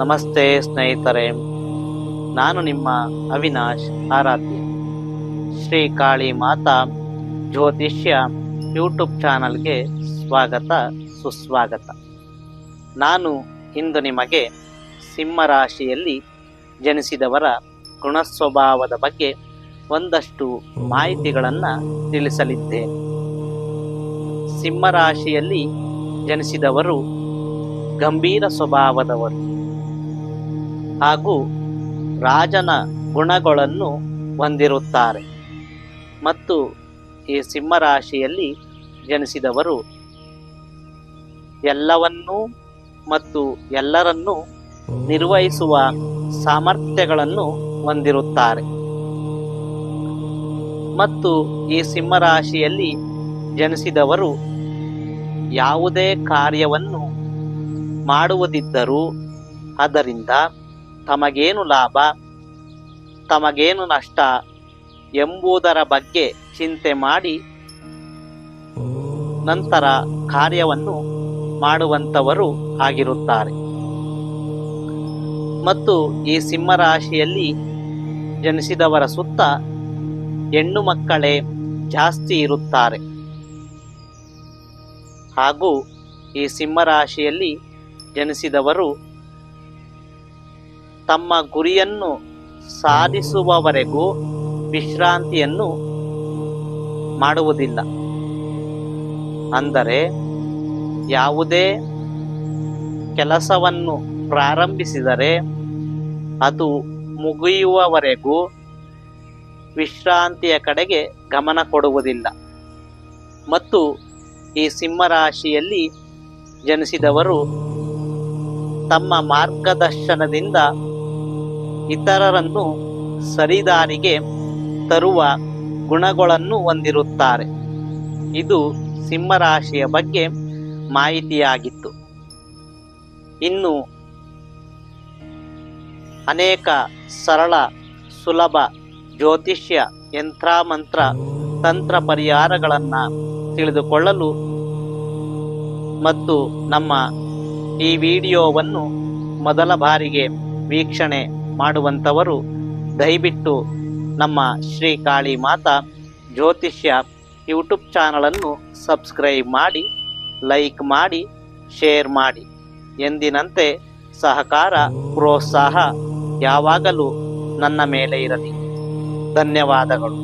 ನಮಸ್ತೆ ಸ್ನೇಹಿತರೆ. ನಾನು ನಿಮ್ಮ ಅವಿನಾಶ್ ಆರಾಧ್ಯ. ಶ್ರೀ ಕಾಳಿ ಮಾತಾ ಜ್ಯೋತಿಷ್ಯ ಯೂಟ್ಯೂಬ್ ಚಾನಲ್ಗೆ ಸ್ವಾಗತ, ಸುಸ್ವಾಗತ. ನಾನು ಇಂದು ನಿಮಗೆ ಸಿಂಹರಾಶಿಯಲ್ಲಿ ಜನಿಸಿದವರ ಗುಣಸ್ವಭಾವದ ಬಗ್ಗೆ ಒಂದಷ್ಟು ಮಾಹಿತಿಗಳನ್ನು ತಿಳಿಸಲಿದ್ದೇನೆ ಸಿಂಹರಾಶಿಯಲ್ಲಿ ಜನಿಸಿದವರು ಗಂಭೀರ ಸ್ವಭಾವದವರು. ಹಾಗೂ ರಾಜನ ಗುಣಗಳನ್ನು ಹೊಂದಿರುತ್ತಾರೆ. ಮತ್ತು ಈ ಸಿಂಹರಾಶಿಯಲ್ಲಿ ಜನಿಸಿದವರು ಎಲ್ಲವನ್ನೂ ಮತ್ತು ಎಲ್ಲರನ್ನೂ ನಿರ್ವಹಿಸುವ ಸಾಮರ್ಥ್ಯಗಳನ್ನು ಹೊಂದಿರುತ್ತಾರೆ. ಮತ್ತು ಈ ಸಿಂಹರಾಶಿಯಲ್ಲಿ ಜನಿಸಿದವರು ಯಾವುದೇ ಕಾರ್ಯವನ್ನು ಮಾಡುವುದಿದ್ದರೂ, ಅದರಿಂದ ತಮಗೇನು ಲಾಭ? ತಮಗೇನು ನಷ್ಟ? ಎಂಬುದರ ಬಗ್ಗೆ ಚಿಂತೆ ಮಾಡಿ ನಂತರ ಕಾರ್ಯವನ್ನು ಮಾಡುವಂಥವರು ಆಗಿರುತ್ತಾರೆ. ಮತ್ತು ಈ ಸಿಂಹರಾಶಿಯಲ್ಲಿ ಜನಿಸಿದವರ ಸುತ್ತ ಹೆಣ್ಣು ಮಕ್ಕಳೇ ಜಾಸ್ತಿ ಇರುತ್ತಾರೆ. ಹಾಗೂ ಈ ಸಿಂಹರಾಶಿಯಲ್ಲಿ ಜನಿಸಿದವರು ತಮ್ಮ ಗುರಿಯನ್ನು ಸಾಧಿಸುವವರೆಗೂ ವಿಶ್ರಾಂತಿಯನ್ನು ಮಾಡುವುದಿಲ್ಲ. ಅಂದರೆ ಯಾವುದೇ ಕೆಲಸವನ್ನು ಪ್ರಾರಂಭಿಸಿದರೆ ಅದು ಮುಗಿಯುವವರೆಗೂ ವಿಶ್ರಾಂತಿಯ ಕಡೆಗೆ ಗಮನ ಕೊಡುವುದಿಲ್ಲ. ಮತ್ತು ಈ ಸಿಂಹರಾಶಿಯಲ್ಲಿ ಜನಿಸಿದವರು ತಮ್ಮ ಮಾರ್ಗದರ್ಶನದಿಂದ ಇತರರನ್ನು ಸರಿದಾರಿಗೆ ತರುವ ಗುಣಗಳನ್ನು ಹೊಂದಿರುತ್ತಾರೆ. ಇದು ಸಿಂಹರಾಶಿಯ ಬಗ್ಗೆ ಮಾಹಿತಿಯಾಗಿತ್ತು. ಇನ್ನು ಅನೇಕ ಸರಳ, ಸುಲಭ ಜ್ಯೋತಿಷ್ಯ ಯಂತ್ರಾಮಂತ್ರ ತಂತ್ರ ಪರಿಹಾರಗಳನ್ನು ತಿಳಿದುಕೊಳ್ಳಲು ಮತ್ತು ನಮ್ಮ ಈ ವಿಡಿಯೋವನ್ನು ಮೊದಲ ಬಾರಿಗೆ ವೀಕ್ಷಣೆ ಮಾಡುವಂಥವರು ದಯವಿಟ್ಟು ನಮ್ಮ ಶ್ರೀ ಕಾಳಿ ಮಾತಾ ಜ್ಯೋತಿಷ್ಯ ಯೂಟ್ಯೂಬ್ ಚಾನಲನ್ನು ಸಬ್ಸ್ಕ್ರೈಬ್ ಮಾಡಿ, ಲೈಕ್ ಮಾಡಿ, ಶೇರ್ ಮಾಡಿ. ಎಂದಿನಂತೆ ಸಹಕಾರ, ಪ್ರೋತ್ಸಾಹ ಯಾವಾಗಲೂ ನನ್ನ ಮೇಲೆ ಇರಲಿ. ಧನ್ಯವಾದಗಳು.